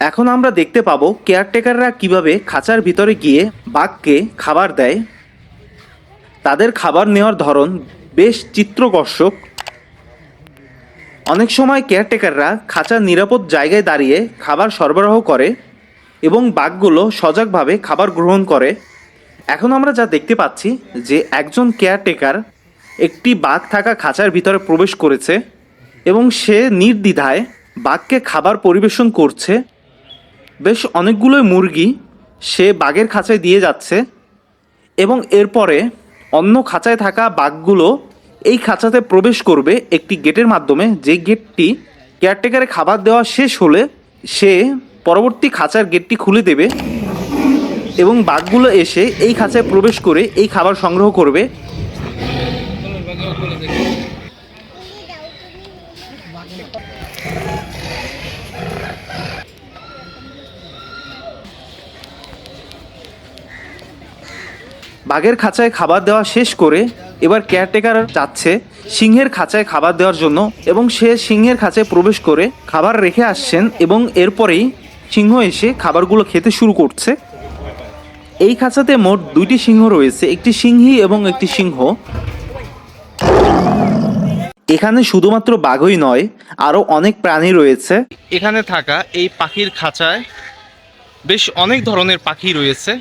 এখন আমরা দেখতে পাবো কেয়ারটেকাররা কীভাবে খাঁচার ভিতরে গিয়ে বাঘকে খাবার দেয়। তাদের খাবার নেওয়ার ধরন বেশ চিত্রকর্ষক। অনেক সময় কেয়ারটেকাররা খাঁচার নিরাপদ জায়গায় দাঁড়িয়ে খাবার সরবরাহ করে এবং বাঘগুলো সজাগভাবে খাবার গ্রহণ করে। এখন আমরা যা দেখতে পাচ্ছি যে একজন কেয়ারটেকার একটি বাঘ থাকা খাঁচার ভিতরে প্রবেশ করেছে এবং সে নির্দ্বিধায় বাঘকে খাবার পরিবেশন করছে। বেশ অনেকগুলো মুরগি সে বাঘের খাঁচায় দিয়ে যাচ্ছে এবং এরপরে অন্য খাঁচায় থাকা বাঘগুলো এই খাঁচাতে প্রবেশ করবে একটি গেটের মাধ্যমে। যে গেটটি কেয়ারটেকারে খাবার দেওয়া শেষ হলে সে পরবর্তী খাঁচার গেটটি খুলে দেবে এবং বাঘগুলো এসে এই খাঁচায় প্রবেশ করে এই খাবার সংগ্রহ করবে। বাঘের খাঁচায় খাবার দেওয়া শেষ করে এবার কেয়ারটেকার যাচ্ছে সিংহের খাঁচায় খাবার দেওয়ার জন্য এবং সে সিংহের খাঁচায় প্রবেশ করে খাবার রেখে আসছেন এবং এরপরেই সিংহ এসে খাবারগুলো খেতে শুরু করছে। এই খাঁচাতে মোট দুইটি সিংহ রয়েছে, একটি সিংহী এবং একটি সিংহ। এখানে শুধুমাত্র বাঘই নয়, আরও অনেক প্রাণী রয়েছে। এখানে থাকা এই পাখির খাঁচায় বেশ অনেক ধরনের পাখি রয়েছে।